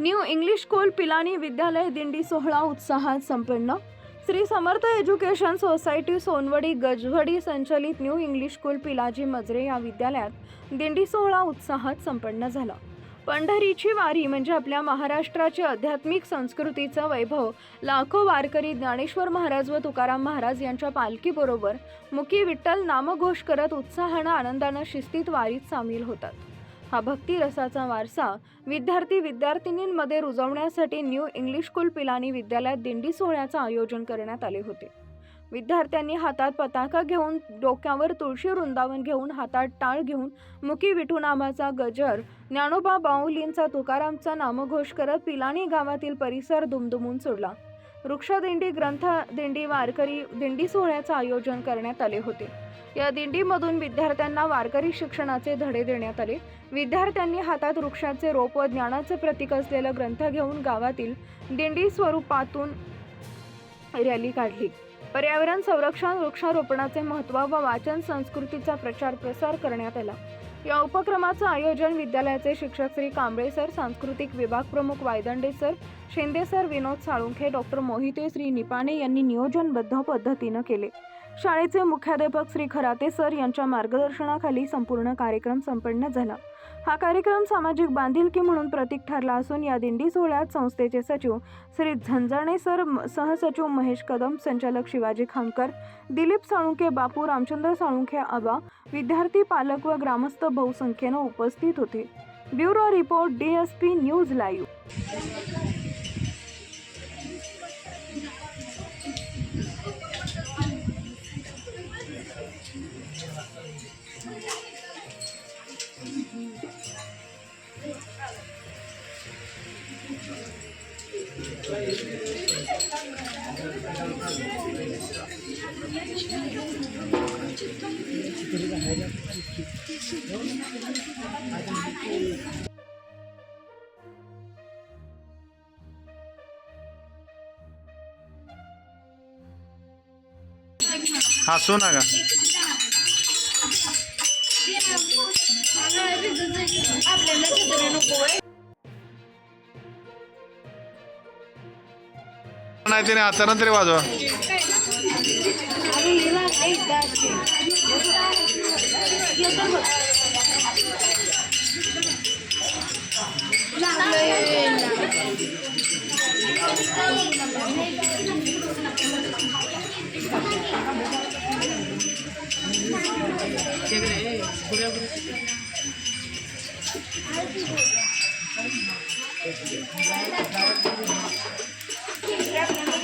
New English school Pilani विद्यालय दिंडी सोहळा उत्साहात संपन्न. श्री समर्थ एज्युकेशन सोसायटी सोनवडी गजवडी संचलित new English school Pilaji Majre या विद्यालयात दिंडी सोहळा उत्साहात संपन्न झाला. पंढरीची वारी म्हणजे आपल्या महाराष्ट्राचे आध्यात्मिक संस्कृतीचं वैभव लाखो वारकरी ज्ञानेश्वर महाराज व तुकाराम महाराज यांच्या पालखीबरोबर मुकी विठ्ठल नामघोष करत उत्साहानं आनंदानं शिस्तीत वारीत सामील होतात. हा भक्ती रसाचा वारसा विद्यार्थी विद्यार्थिनींमध्ये रुजवण्यासाठी न्यू इंग्लिश स्कूल पिलानी विद्यालयात दिंडी सोहळ्याचं आयोजन करण्यात आले होते. विद्यार्थ्यांनी हातात पताका घेऊन डोक्यावर तुळशी वृंदावन घेऊन हातात टाळ घेऊन मुकी विठू नामाचा गजर ज्ञानोबा बाहुलींचा तुकारामचा नामघोष करत पिलानी गावातील परिसर दुमदुमून सोडला. वृक्षदिंडी ग्रंथ दिंडी वारकरी दिंडी सोहळ्याचं आयोजन करण्यात आले होते. या दिंडीमधून विद्यार्थ्यांना वारकरी शिक्षणाचे धडे देण्यात आले. विद्यार्थ्यांनी हातात वृक्षाचे रोप व ज्ञानाचे प्रतीक असलेलं ग्रंथ घेऊन गावातील दिंडी स्वरूपातून रॅली काढली. पर्यावरण संरक्षण वृक्षारोपणाचे महत्त्व व वाचन संस्कृतीचा प्रचार प्रसार करण्यात आला. या उपक्रमाचं आयोजन विद्यालयाचे शिक्षक श्री कांबळे सर सांस्कृतिक विभाग प्रमुख Vaydande sir Shende sir Vinod Salunkhe doctor Mohite Shri Nipane यांनी नियोजनबद्ध पद्धतीनं केले. शाळेचे मुख्याध्यापक श्री खराते सर यांच्या मार्गदर्शनाखाली संपूर्ण कार्यक्रम संपन्न झाला. हा कार्यक्रम सामाजिक बांधिलकी म्हणून प्रतीक ठरला असून या दिंडी सोहळ्यात संस्थेचे सचिव श्री झंझाणे सर सहसचिव महेश कदम संचालक शिवाजी खामकर दिलीप साळुंखे बापू रामचंद्र साळुंखे आबा विद्यार्थी पालक व ग्रामस्थ बहुसंख्येनं उपस्थित होते. Bureau report DSP news live. हाँ सोना का आपल्याला खिचडी नाही त्याने आता तरी वाजवा. Thank you.